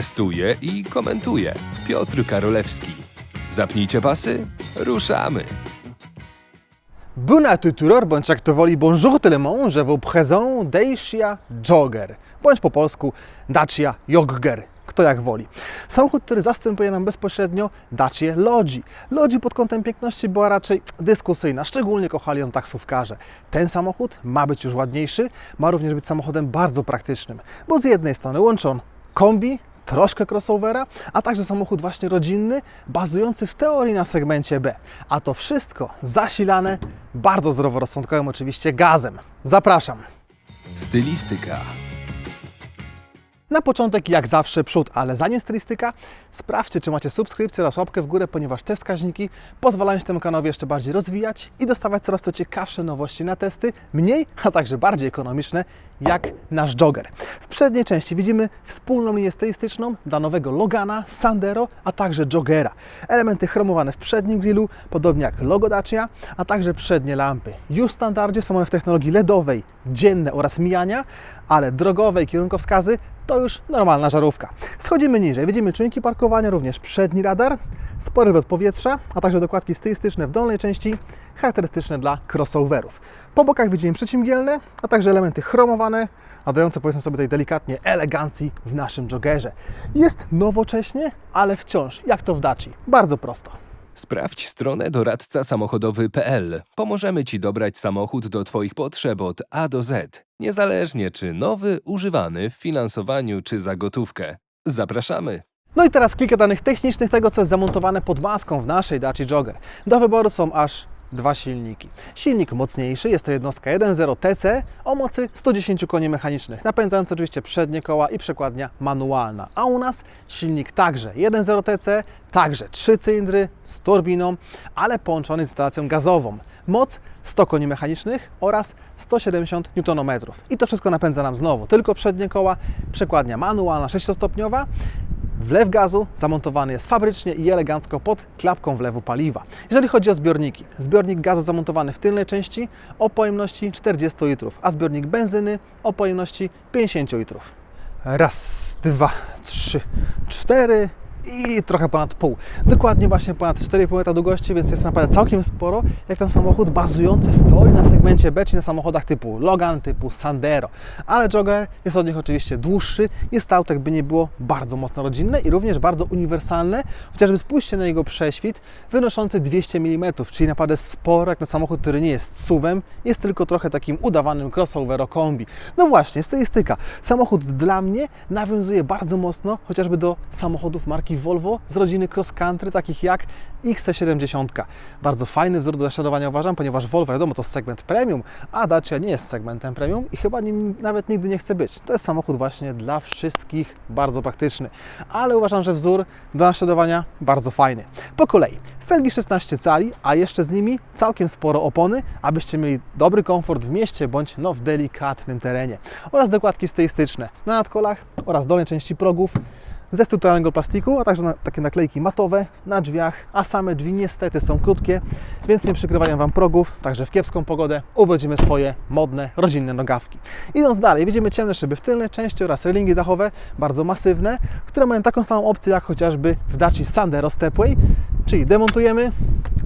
Testuje i komentuje Piotr Karolewski. Zapnijcie pasy, ruszamy! Bon tuturor, bądź jak to woli, bonjour tout le monde, je vous présente Dacia Jogger, bądź po polsku Dacia Jogger, kto jak woli. Samochód, który zastępuje nam bezpośrednio Dacia Lodzi. Lodzi pod kątem piękności była raczej dyskusyjna, szczególnie kochali ją taksówkarze. Ten samochód ma być już ładniejszy, ma również być samochodem bardzo praktycznym, bo z jednej strony łączy on kombi, troszkę crossovera, a także samochód właśnie rodzinny, bazujący w teorii na segmencie B. A to wszystko zasilane bardzo zdroworozsądkowym oczywiście gazem. Zapraszam. Stylistyka. Na początek, jak zawsze, przód, ale zanim stylistyka, sprawdźcie, czy macie subskrypcję oraz łapkę w górę, ponieważ te wskaźniki pozwalają się temu kanałowi jeszcze bardziej rozwijać i dostawać coraz to ciekawsze nowości na testy, mniej, a także bardziej ekonomiczne, jak nasz jogger. W przedniej części widzimy wspólną linię stylistyczną dla nowego Logana, Sandero, a także joggera. Elementy chromowane w przednim grillu, podobnie jak logo Dacia, a także przednie lampy. Już w standardzie są one w technologii LEDowej, dzienne oraz mijania, ale drogowe i kierunkowskazy to już normalna żarówka. Schodzimy niżej, widzimy czujniki parkowania, również przedni radar, spory wlot powietrza, a także dokładki stylistyczne w dolnej części, charakterystyczne dla crossoverów. Po bokach widzimy przeciwmgielne, a także elementy chromowane, nadające powiedzmy sobie tej delikatnie elegancji w naszym joggerze. Jest nowocześnie, ale wciąż jak to w Daci. Bardzo prosto. Sprawdź stronę doradca samochodowy.pl. Pomożemy Ci dobrać samochód do Twoich potrzeb od A do Z, niezależnie czy nowy, używany w finansowaniu czy za gotówkę. Zapraszamy! No i teraz kilka danych technicznych tego, co jest zamontowane pod maską w naszej Daci Jogger. Do wyboru są aż dwa silniki. Silnik mocniejszy, jest to jednostka 1.0 TC o mocy 110 koni mechanicznych, napędzający oczywiście przednie koła i przekładnia manualna. A u nas silnik także 1.0 TC, także 3 cylindry z turbiną, ale połączony z instalacją gazową. Moc 100 koni mechanicznych oraz 170 Nm. I to wszystko napędza nam znowu tylko przednie koła, przekładnia manualna 6-stopniowa, Wlew gazu zamontowany jest fabrycznie i elegancko pod klapką wlewu paliwa. Jeżeli chodzi o zbiorniki, zbiornik gazu zamontowany w tylnej części o pojemności 40 litrów, a zbiornik benzyny o pojemności 50 litrów. Raz, dwa, trzy, cztery i trochę ponad pół. Dokładnie właśnie ponad 4,5 metra długości, więc jest naprawdę całkiem sporo, jak ten samochód bazujący w teorii na segmencie B, czyli na samochodach typu Logan, typu Sandero. Ale Jogger jest od nich oczywiście dłuższy, jest to jakby nie było, bardzo mocno rodzinne i również bardzo uniwersalne, chociażby spójrzcie na jego prześwit wynoszący 200 mm, czyli naprawdę sporo, jak na samochód, który nie jest suwem, jest tylko trochę takim udawanym crossovero kombi. No właśnie, stylistyka. Samochód dla mnie nawiązuje bardzo mocno chociażby do samochodów marki Volvo z rodziny cross country, takich jak XC70. Bardzo fajny wzór do naśladowania uważam, ponieważ Volvo, wiadomo, to segment premium, a Dacia nie jest segmentem premium i chyba nim nawet nigdy nie chce być. To jest samochód właśnie dla wszystkich bardzo praktyczny, ale uważam, że wzór do naśladowania bardzo fajny. Po kolei, felgi 16 cali, a jeszcze z nimi całkiem sporo opony, abyście mieli dobry komfort w mieście bądź no, w delikatnym terenie. Oraz dokładki stylistyczne na nadkolach oraz dolnej części progów ze strukturalnego plastiku, a także na, takie naklejki matowe na drzwiach, a same drzwi niestety są krótkie, więc nie przykrywają Wam progów, także w kiepską pogodę ubędziemy swoje modne, rodzinne nogawki. Idąc dalej, widzimy ciemne szyby w tylnej części oraz relingi dachowe, bardzo masywne, które mają taką samą opcję jak chociażby w Daci Sandero Stepway, czyli demontujemy,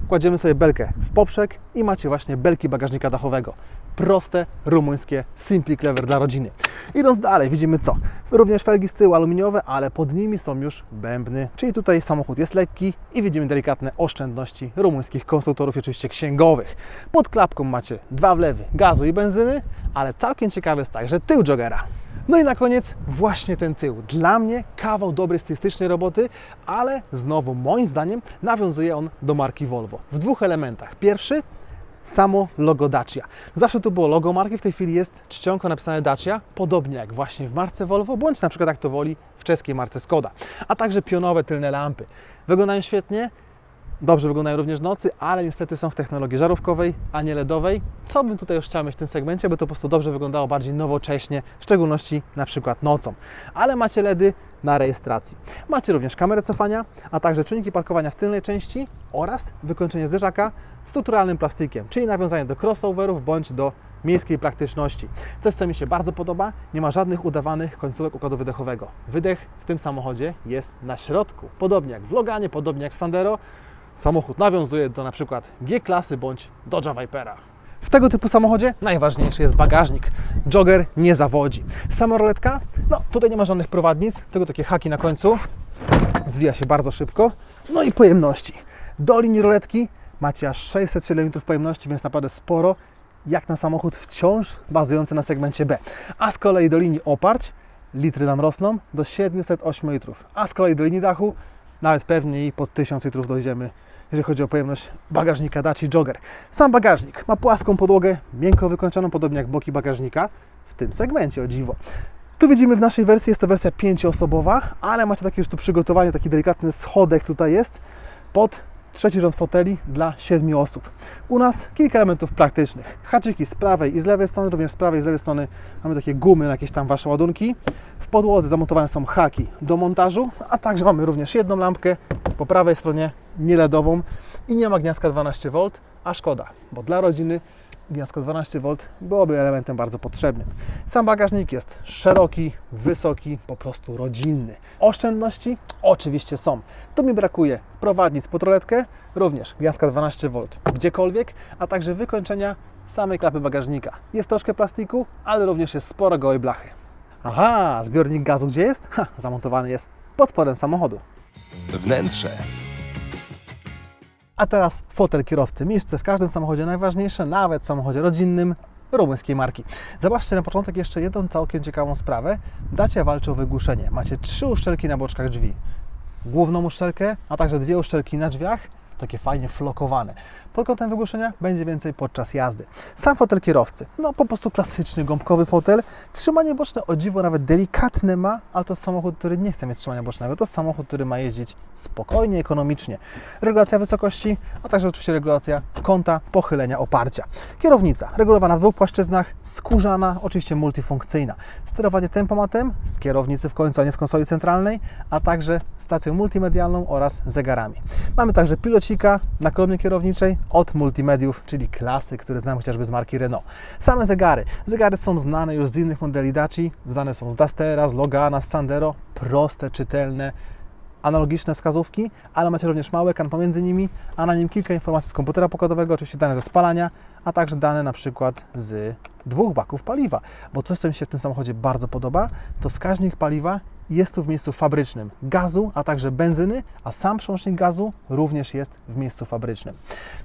kładziemy sobie belkę w poprzek i macie właśnie belki bagażnika dachowego. Proste, rumuńskie, simply clever dla rodziny. Idąc dalej, widzimy co? Również felgi z tyłu aluminiowe, ale pod nimi są już bębny, czyli tutaj samochód jest lekki i widzimy delikatne oszczędności rumuńskich konstruktorów i oczywiście księgowych. Pod klapką macie dwa wlewy gazu i benzyny, ale całkiem ciekawy jest także tył jogera. No i na koniec właśnie ten tył. Dla mnie kawał dobrej stylistycznej roboty, ale znowu moim zdaniem nawiązuje on do marki Volvo w dwóch elementach. Pierwszy samo logo Dacia. Zawsze tu było logo marki, w tej chwili jest czcionko napisane Dacia, podobnie jak właśnie w marce Volvo, bądź na przykład jak to woli w czeskiej marce Skoda. A także pionowe tylne lampy. Wyglądają świetnie, Dobrze wyglądają również nocy, ale niestety są w technologii żarówkowej, a nie LEDowej. Co bym tutaj już chciał mieć w tym segmencie, by to po prostu dobrze wyglądało bardziej nowocześnie, w szczególności na przykład nocą. Ale macie LEDy na rejestracji. Macie również kamerę cofania, a także czujniki parkowania w tylnej części oraz wykończenie zderzaka strukturalnym plastikiem, czyli nawiązanie do crossoverów bądź do miejskiej praktyczności. Coś, co mi się bardzo podoba, nie ma żadnych udawanych końcówek układu wydechowego. Wydech w tym samochodzie jest na środku. Podobnie jak w Loganie, podobnie jak w Sandero, samochód nawiązuje do przykład G-klasy bądź Dodge'a Vipera. W tego typu samochodzie najważniejszy jest bagażnik. Jogger nie zawodzi. Sama roletka, no tutaj nie ma żadnych prowadnic, tylko takie haki na końcu. Zwija się bardzo szybko. No i pojemności. Do linii roletki macie aż 607 litrów pojemności, więc naprawdę sporo, jak na samochód wciąż bazujący na segmencie B. A z kolei do linii oparć litry nam rosną do 708 litrów. A z kolei do linii dachu nawet pewnie i pod 1000 litrów dojdziemy, jeżeli chodzi o pojemność bagażnika Daci Jogger. Sam bagażnik ma płaską podłogę, miękko wykończoną, podobnie jak boki bagażnika, w tym segmencie, o dziwo. Tu widzimy w naszej wersji, jest to wersja pięcioosobowa, ale macie takie już tu przygotowanie, taki delikatny schodek tutaj jest, pod trzeci rząd foteli dla siedmiu osób. U nas kilka elementów praktycznych. Haczyki z prawej i z lewej strony, również z prawej i z lewej strony mamy takie gumy na jakieś tam Wasze ładunki. W podłodze zamontowane są haki do montażu, a także mamy również jedną lampkę po prawej stronie nieledową i nie ma gniazdka 12V, a szkoda, bo dla rodziny gniazdko 12V byłoby elementem bardzo potrzebnym. Sam bagażnik jest szeroki, wysoki, po prostu rodzinny. Oszczędności oczywiście są. Tu mi brakuje prowadnic pod roletkę, również gniazdka 12V gdziekolwiek, a także wykończenia samej klapy bagażnika. Jest troszkę plastiku, ale również jest sporo gołej blachy. Aha, zbiornik gazu gdzie jest? Ha, zamontowany jest pod spodem samochodu. Wnętrze. A teraz fotel kierowcy. Miejsce w każdym samochodzie najważniejsze, nawet w samochodzie rodzinnym rumuńskiej marki. Zobaczcie na początek jeszcze jedną całkiem ciekawą sprawę. Dacia walczy o wygłuszenie. Macie trzy uszczelki na boczkach drzwi. Główną uszczelkę, a także dwie uszczelki na drzwiach, takie fajnie flokowane. Pod kątem wygłuszenia będzie więcej podczas jazdy. Sam fotel kierowcy, no po prostu klasyczny gąbkowy fotel. Trzymanie boczne o dziwo nawet delikatne ma, ale to samochód, który nie chce mieć trzymania bocznego. To samochód, który ma jeździć spokojnie, ekonomicznie. Regulacja wysokości, a także oczywiście regulacja kąta pochylenia oparcia. Kierownica regulowana w dwóch płaszczyznach, skórzana, oczywiście multifunkcyjna. Sterowanie tempomatem z kierownicy w końcu, a nie z konsoli centralnej, a także stacją multimedialną oraz zegarami. Mamy także pilocika na kolumnie kierowniczej od multimediów, czyli klasy, które znam chociażby z marki Renault. Same zegary. Zegary są znane już z innych modeli Daci, znane są z Dastera, z Logana, z Sandero. Proste, czytelne, analogiczne wskazówki, ale macie również mały ekran pomiędzy nimi, a na nim kilka informacji z komputera pokładowego, oczywiście dane ze spalania, a także dane na przykład z dwóch baków paliwa. Bo coś, co mi się w tym samochodzie bardzo podoba, to wskaźnik paliwa jest tu w miejscu fabrycznym gazu, a także benzyny, a sam przełącznik gazu również jest w miejscu fabrycznym.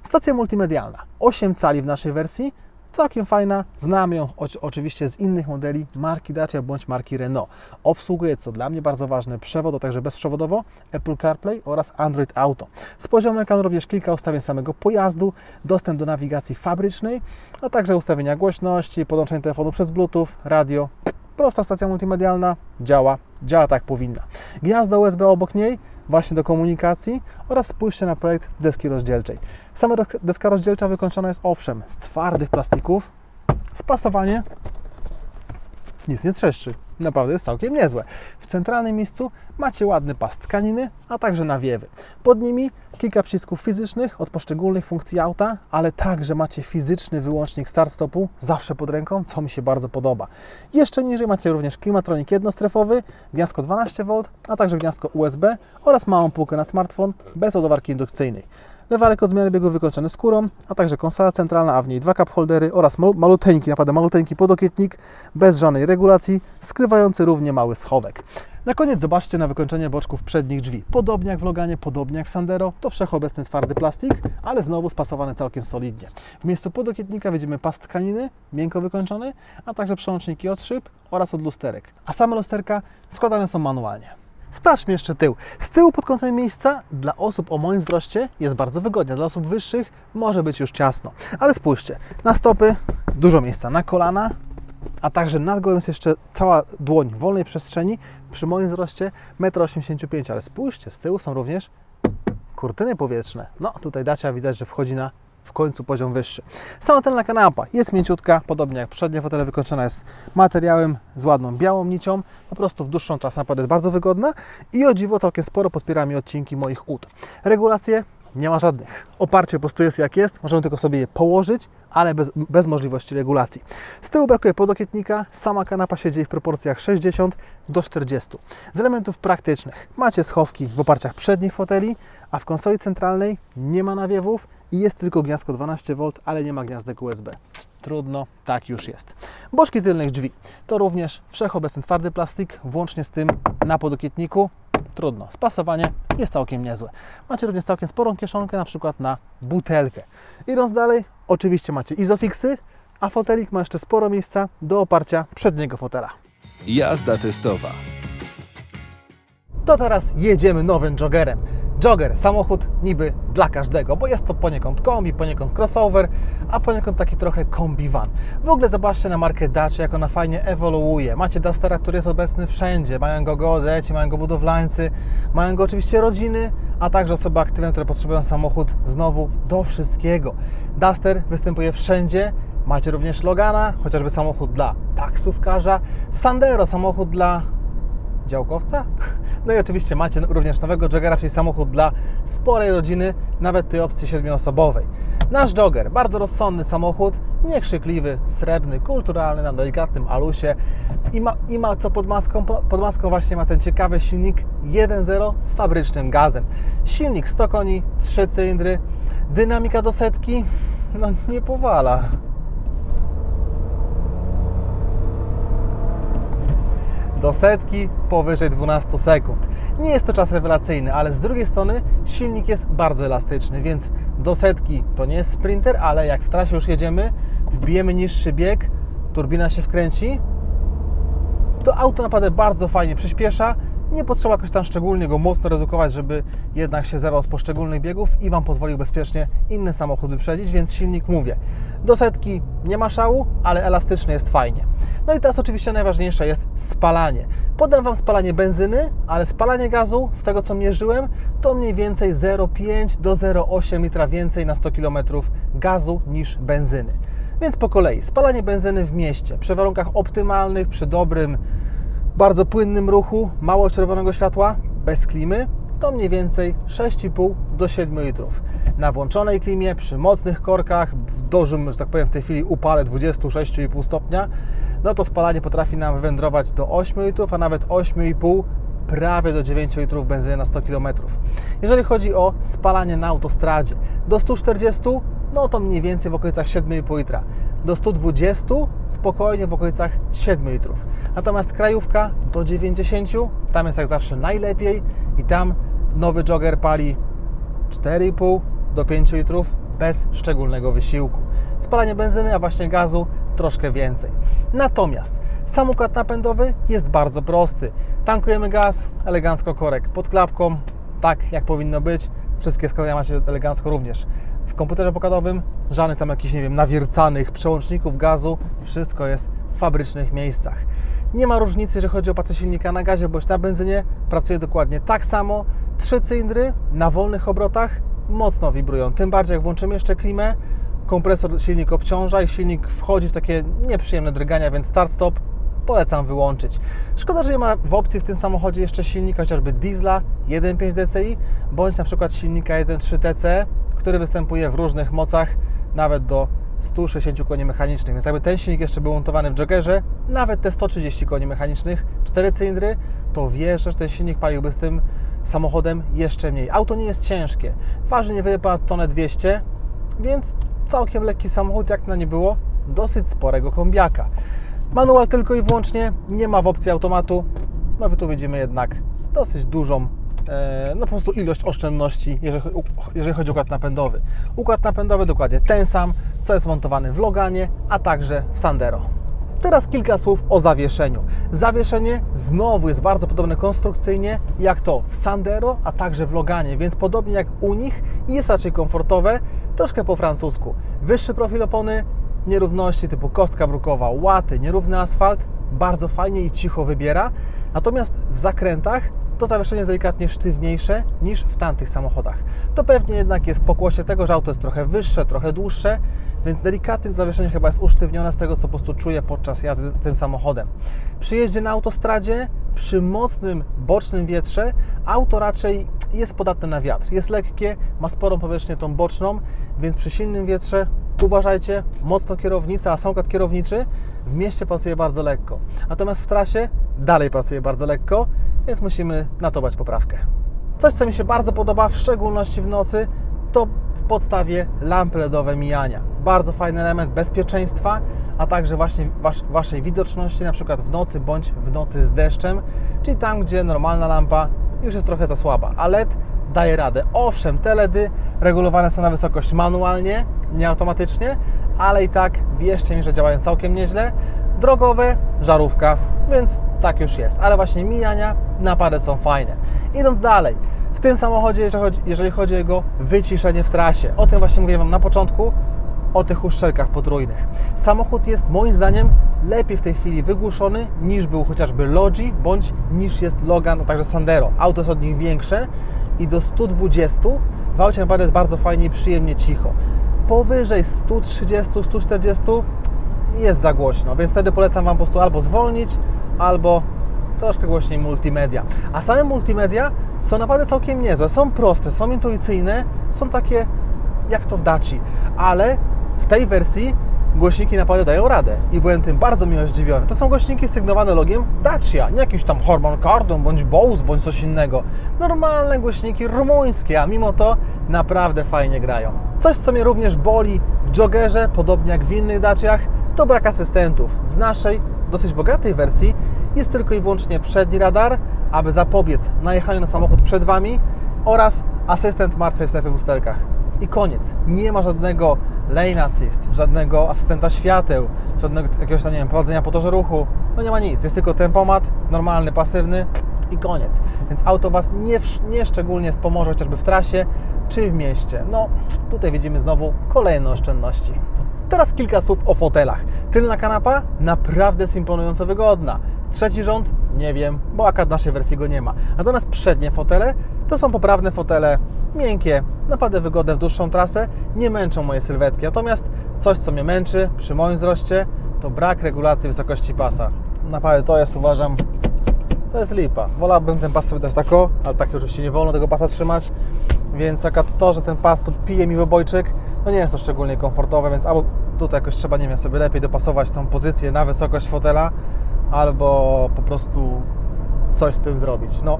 Stacja multimedialna, 8 cali w naszej wersji, Całkiem fajna, znam ją oczy- oczywiście z innych modeli marki Dacia bądź marki Renault. Obsługuje, co dla mnie bardzo ważne, przewod, a także bezprzewodowo, Apple CarPlay oraz Android Auto. Z poziomu ekranu również kilka ustawień samego pojazdu, dostęp do nawigacji fabrycznej, a także ustawienia głośności, podłączenie telefonu przez Bluetooth, radio. Prosta stacja multimedialna, działa, działa tak powinna. Gniazdo USB obok niej, właśnie do komunikacji oraz spójrzcie na projekt deski rozdzielczej. Sama desk- deska rozdzielcza wykończona jest owszem z twardych plastików, spasowanie nic nie trzeszczy. Naprawdę jest całkiem niezłe. W centralnym miejscu macie ładny pas tkaniny, a także nawiewy. Pod nimi kilka przycisków fizycznych od poszczególnych funkcji auta, ale także macie fizyczny wyłącznik start-stopu zawsze pod ręką, co mi się bardzo podoba. Jeszcze niżej macie również klimatronik jednostrefowy, gniazdko 12V, a także gniazdko USB oraz małą półkę na smartfon bez ładowarki indukcyjnej. Lewarek od zmiany biegu wykończony skórą, a także konsola centralna, a w niej dwa cup holdery oraz mal- maluteńki, naprawdę maluteńki podokietnik bez żadnej regulacji, skrywający równie mały schowek. Na koniec zobaczcie na wykończenie boczków przednich drzwi. Podobnie jak w Loganie, podobnie jak w Sandero, to wszechobecny twardy plastik, ale znowu spasowany całkiem solidnie. W miejscu podokietnika widzimy pas tkaniny, miękko wykończony, a także przełączniki od szyb oraz od lusterek. A same lusterka składane są manualnie. Sprawdźmy jeszcze tył. Z tyłu pod kątem miejsca dla osób o moim wzroście jest bardzo wygodnie, dla osób wyższych może być już ciasno. Ale spójrzcie, na stopy dużo miejsca, na kolana, a także nad głową jest jeszcze cała dłoń wolnej przestrzeni. Przy moim wzroście 1,85 m, ale spójrzcie, z tyłu są również kurtyny powietrzne. No, tutaj Dacia widać, że wchodzi na w końcu poziom wyższy. Sama tylna kanapa jest mięciutka, podobnie jak przednie fotele wykończona jest materiałem z ładną białą nicią. Po prostu w dłuższą trasę naprawdę jest bardzo wygodna i o dziwo całkiem sporo podpiera mi odcinki moich ud. Regulacje nie ma żadnych. Oparcie po prostu jest jak jest, możemy tylko sobie je położyć, ale bez, bez możliwości regulacji. Z tyłu brakuje podokietnika, sama kanapa siedzi w proporcjach 60 do 40. Z elementów praktycznych macie schowki w oparciach przednich foteli, a w konsoli centralnej nie ma nawiewów i jest tylko gniazdko 12V, ale nie ma gniazdek USB. Trudno, tak już jest. Boczki tylnych drzwi to również wszechobecny twardy plastik, włącznie z tym na podokietniku. Trudno, spasowanie jest całkiem niezłe. Macie również całkiem sporą kieszonkę, na przykład na butelkę. Idąc dalej, oczywiście macie izofixy, a fotelik ma jeszcze sporo miejsca do oparcia przedniego fotela. Jazda testowa. To teraz jedziemy nowym joggerem. Jogger, samochód niby dla każdego, bo jest to poniekąd kombi, poniekąd crossover, a poniekąd taki trochę kombi van. W ogóle zobaczcie na markę Dacia, jak ona fajnie ewoluuje. Macie Dustera, który jest obecny wszędzie. Mają go geodeci, mają go budowlańcy, mają go oczywiście rodziny, a także osoby aktywne, które potrzebują samochód znowu do wszystkiego. Duster występuje wszędzie. Macie również Logana, chociażby samochód dla taksówkarza. Sandero, samochód dla działkowca. No i oczywiście macie również nowego Joggera, czyli samochód dla sporej rodziny, nawet tej opcji siedmioosobowej. Nasz Jogger, bardzo rozsądny samochód, niekrzykliwy, srebrny, kulturalny, na delikatnym alusie i ma, i ma co pod maską? Po- Pod maską właśnie ma ten ciekawy silnik 1.0 z fabrycznym gazem. Silnik 100 koni, 3 cylindry, dynamika do setki, no nie powala. Do setki powyżej 12 sekund. Nie jest to czas rewelacyjny, ale z drugiej strony silnik jest bardzo elastyczny, więc do setki to nie jest sprinter, ale jak w trasie już jedziemy, wbijemy niższy bieg, turbina się wkręci, to auto naprawdę bardzo fajnie przyspiesza. Nie potrzeba jakoś tam szczególnie go mocno redukować, żeby jednak się zerwał z poszczególnych biegów i Wam pozwolił bezpiecznie inny samochód wyprzedzić, więc silnik mówię. Do setki nie ma szału, ale elastyczny jest fajnie. No i teraz oczywiście najważniejsze jest spalanie. Podam Wam spalanie benzyny, ale spalanie gazu, z tego co mierzyłem, to mniej więcej 0,5 do 0,8 litra więcej na 100 km gazu niż benzyny. Więc po kolei, spalanie benzyny w mieście, przy warunkach optymalnych, przy dobrym, bardzo płynnym ruchu, mało czerwonego światła, bez klimy, to mniej więcej 6,5 do 7 litrów. Na włączonej klimie, przy mocnych korkach, w dużym, że tak powiem, w tej chwili upale 26,5 stopnia, no to spalanie potrafi nam wywędrować do 8 litrów, a nawet 8,5 prawie do 9 litrów benzyny na 100 km. Jeżeli chodzi o spalanie na autostradzie, do 140 no to mniej więcej w okolicach 7,5 litra. Do 120 spokojnie w okolicach 7 litrów. Natomiast krajówka do 90, tam jest jak zawsze najlepiej i tam nowy jogger pali 4,5 do 5 litrów bez szczególnego wysiłku. Spalanie benzyny, a właśnie gazu troszkę więcej. Natomiast sam układ napędowy jest bardzo prosty. Tankujemy gaz, elegancko korek pod klapką, tak jak powinno być. Wszystkie wskazania macie elegancko również. W komputerze pokładowym żadnych tam jakichś, nie wiem, nawiercanych przełączników gazu. Wszystko jest w fabrycznych miejscach. Nie ma różnicy, jeżeli chodzi o pracę silnika na gazie bądź na benzynie. Pracuje dokładnie tak samo. Trzy cylindry na wolnych obrotach mocno wibrują. Tym bardziej jak włączymy jeszcze klimę, kompresor silnik obciąża i silnik wchodzi w takie nieprzyjemne drgania, więc start-stop polecam wyłączyć. Szkoda, że nie ma w opcji w tym samochodzie jeszcze silnika chociażby diesla 1.5 DCI, bądź na przykład silnika 1.3 TC, który występuje w różnych mocach, nawet do 160 koni mechanicznych. Więc jakby ten silnik jeszcze był montowany w Joggerze, nawet te 130 koni mechanicznych, 4 cylindry, to wierzę, że ten silnik paliłby z tym samochodem jeszcze mniej. Auto nie jest ciężkie, waży niewiele ponad tonę 200, więc całkiem lekki samochód, jak na nie było, dosyć sporego kombiaka. Manual tylko i wyłącznie, nie ma w opcji automatu. No tu widzimy jednak dosyć dużą, e, no po prostu ilość oszczędności, jeżeli chodzi o układ napędowy. Układ napędowy dokładnie ten sam, co jest montowany w Loganie, a także w Sandero. Teraz kilka słów o zawieszeniu. Zawieszenie znowu jest bardzo podobne konstrukcyjnie jak to w Sandero, a także w Loganie, więc podobnie jak u nich jest raczej komfortowe, troszkę po francusku. Wyższy profil opony, nierówności typu kostka brukowa, łaty, nierówny asfalt, bardzo fajnie i cicho wybiera. Natomiast w zakrętach to zawieszenie jest delikatnie sztywniejsze niż w tamtych samochodach. To pewnie jednak jest pokłosie tego, że auto jest trochę wyższe, trochę dłuższe, więc delikatnie zawieszenie chyba jest usztywnione z tego, co po prostu czuję podczas jazdy tym samochodem. Przy jeździe na autostradzie, przy mocnym bocznym wietrze, auto raczej jest podatne na wiatr, jest lekkie, ma sporą powierzchnię tą boczną, więc przy silnym wietrze uważajcie, mocno kierownica, a samochód kierowniczy w mieście pracuje bardzo lekko. Natomiast w trasie dalej pracuje bardzo lekko, więc musimy na to poprawkę. Coś, co mi się bardzo podoba, w szczególności w nocy, to w podstawie lampy LEDowe mijania. Bardzo fajny element bezpieczeństwa, a także właśnie wasz, Waszej widoczności, na przykład w nocy bądź w nocy z deszczem, czyli tam, gdzie normalna lampa już jest trochę za słaba, a LED daje radę. Owszem, te LEDy regulowane są na wysokość manualnie, nie automatycznie, ale i tak wierzcie mi, że działają całkiem nieźle. Drogowe, żarówka, więc tak już jest. Ale właśnie mijania, napady są fajne. Idąc dalej, w tym samochodzie, jeżeli chodzi, jeżeli chodzi o jego wyciszenie w trasie, o tym właśnie mówiłem Wam na początku, o tych uszczelkach potrójnych. Samochód jest moim zdaniem lepiej w tej chwili wygłuszony niż był chociażby Logi bądź niż jest Logan, a także Sandero. Auto jest od nich większe i do 120 w aucie naprawdę jest bardzo fajnie i przyjemnie cicho. Powyżej 130, 140 jest za głośno, więc wtedy polecam Wam po prostu albo zwolnić, albo troszkę głośniej multimedia. A same multimedia są naprawdę całkiem niezłe. Są proste, są intuicyjne, są takie jak to w Daci, ale w tej wersji głośniki naprawdę dają radę i byłem tym bardzo miło zdziwiony. To są głośniki sygnowane logiem Dacia, nie jakiś tam Harman Kardon, bądź Bose, bądź coś innego. Normalne głośniki rumuńskie, a mimo to naprawdę fajnie grają. Coś, co mnie również boli w Joggerze, podobnie jak w innych Daciach, to brak asystentów. W naszej, dosyć bogatej wersji jest tylko i wyłącznie przedni radar, aby zapobiec najechaniu na samochód przed Wami oraz asystent martwej strefy w usterkach i koniec. Nie ma żadnego lane assist, żadnego asystenta świateł, żadnego jakiegoś nie wiem, prowadzenia po torze ruchu. No nie ma nic. Jest tylko tempomat, normalny, pasywny i koniec. Więc auto Was nie, nie szczególnie wspomoże chociażby w trasie czy w mieście. No, tutaj widzimy znowu kolejne oszczędności. Teraz kilka słów o fotelach. Tylna kanapa naprawdę jest imponująco wygodna. Trzeci rząd? Nie wiem, bo w naszej wersji go nie ma. Natomiast przednie fotele to są poprawne fotele, miękkie, naprawdę wygodne w dłuższą trasę, nie męczą moje sylwetki. Natomiast coś, co mnie męczy przy moim wzroście, to brak regulacji wysokości pasa. Naprawdę to jest, uważam, to jest lipa. Wolałbym ten pas sobie dać tako, ale tak oczywiście nie wolno tego pasa trzymać, więc akurat to, że ten pas tu pije mi obojczyk, no nie jest to szczególnie komfortowe, więc albo tutaj jakoś trzeba, nie wiem, sobie lepiej dopasować tą pozycję na wysokość fotela, albo po prostu coś z tym zrobić. No,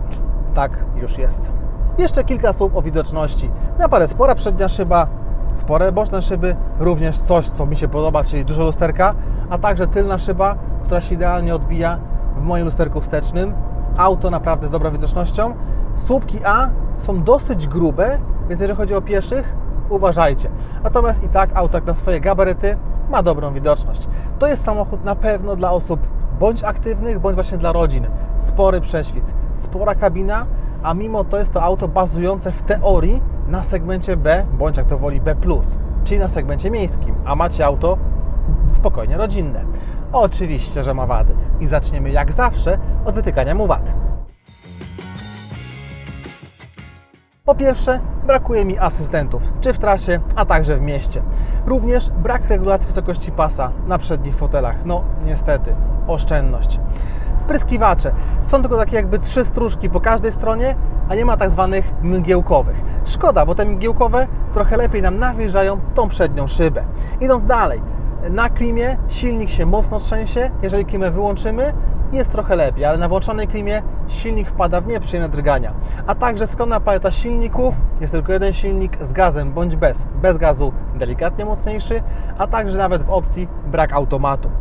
tak już jest. Jeszcze kilka słów o widoczności. Na parę spora przednia szyba, spore boczne szyby, również coś, co mi się podoba, czyli dużo lusterka, a także tylna szyba, która się idealnie odbija w moim lusterku wstecznym. Auto naprawdę z dobrą widocznością. Słupki A są dosyć grube, więc jeżeli chodzi o pieszych, uważajcie. Natomiast i tak auto jak na swoje gabaryty ma dobrą widoczność. To jest samochód na pewno dla osób bądź aktywnych, bądź właśnie dla rodzin. Spory prześwit, spora kabina, a mimo to jest to auto bazujące w teorii na segmencie B, bądź jak to woli B+, czyli na segmencie miejskim, a macie auto spokojnie rodzinne. Oczywiście, że ma wady. I zaczniemy jak zawsze od wytykania mu wad. Po pierwsze, brakuje mi asystentów, czy w trasie, a także w mieście. Również brak regulacji wysokości pasa na przednich fotelach. No, niestety, oszczędność. Spryskiwacze. Są tylko takie jakby trzy stróżki po każdej stronie, a nie ma tak zwanych mgiełkowych. Szkoda, bo te mgiełkowe trochę lepiej nam nawilżają tą przednią szybę. Idąc dalej, na klimie silnik się mocno trzęsie. Jeżeli klimę wyłączymy, jest trochę lepiej, ale na włączonej klimie silnik wpada w nieprzyjemne drgania. A także skromna paleta silników, jest tylko jeden silnik z gazem bądź bez. Bez gazu delikatnie mocniejszy, a także nawet w opcji brak automatu.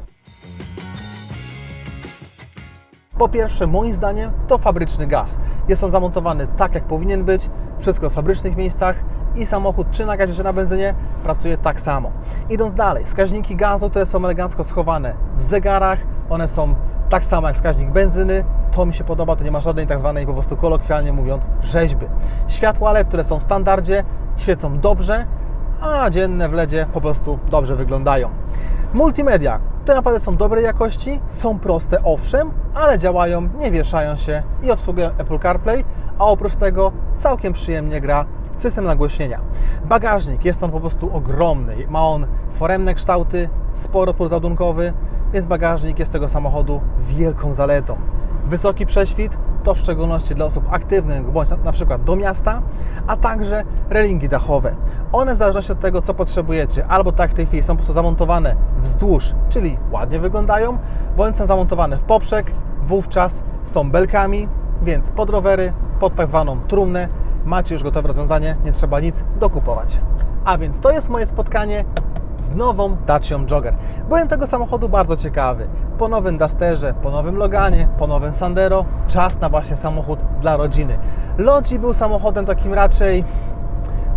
Po pierwsze, moim zdaniem, to fabryczny gaz. Jest on zamontowany tak, jak powinien być, wszystko w fabrycznych miejscach i samochód, czy na gazie, czy na benzynie, pracuje tak samo. Idąc dalej, wskaźniki gazu, które są elegancko schowane w zegarach, one są tak samo jak wskaźnik benzyny. To mi się podoba, to nie ma żadnej tak zwanej, po prostu kolokwialnie mówiąc, rzeźby. Światła LED, które są w standardzie, świecą dobrze, a dzienne w LEDzie po prostu dobrze wyglądają. Multimedia. Te napady są dobrej jakości, są proste owszem, ale działają, nie wieszają się i obsługują Apple CarPlay, a oprócz tego całkiem przyjemnie gra system nagłośnienia. Bagażnik jest on po prostu ogromny. Ma on foremne kształty, spory otwór załadunkowy, więc bagażnik jest tego samochodu wielką zaletą. Wysoki prześwit to w szczególności dla osób aktywnych bądź na przykład do miasta, a także relingi dachowe. One w zależności od tego, co potrzebujecie, albo tak w tej chwili są po prostu zamontowane wzdłuż, czyli ładnie wyglądają, bądź są zamontowane w poprzek, wówczas są belkami, więc pod rowery, pod tak zwaną trumnę macie już gotowe rozwiązanie, nie trzeba nic dokupować. A więc to jest moje spotkanie z nową Dacią Jogger. Byłem tego samochodu bardzo ciekawy. Po nowym Dusterze, po nowym Loganie, po nowym Sandero, czas na właśnie samochód dla rodziny. Logi był samochodem takim raczej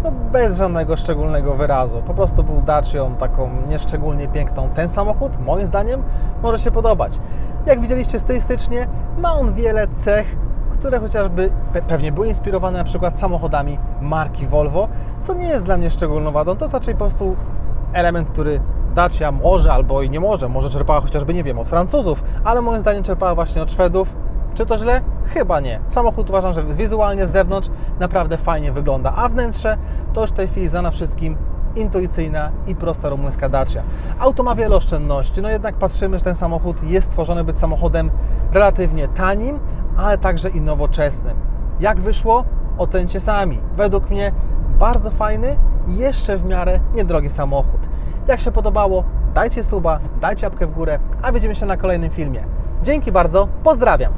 no bez żadnego szczególnego wyrazu. Po prostu był Dacią taką nieszczególnie piękną. Ten samochód, moim zdaniem, może się podobać. Jak widzieliście stylistycznie, ma on wiele cech, które chociażby pe- pewnie były inspirowane na przykład samochodami marki Volvo, co nie jest dla mnie szczególną wadą. To jest raczej po prostu element, który Dacia może albo i nie może, może czerpała chociażby, nie wiem, od Francuzów, ale moim zdaniem czerpała właśnie od Szwedów. Czy to źle? Chyba nie. Samochód uważam, że wizualnie z zewnątrz naprawdę fajnie wygląda, a wnętrze to już w tej chwili znana wszystkim intuicyjna i prosta rumuńska Dacia. Auto ma wiele oszczędności, no jednak patrzymy, że ten samochód jest stworzony być samochodem relatywnie tanim, ale także i nowoczesnym. Jak wyszło? Ocencie sami. Według mnie bardzo fajny jeszcze w miarę niedrogi samochód. Jak się podobało, dajcie suba, dajcie łapkę w górę, a widzimy się na kolejnym filmie. Dzięki bardzo, pozdrawiam!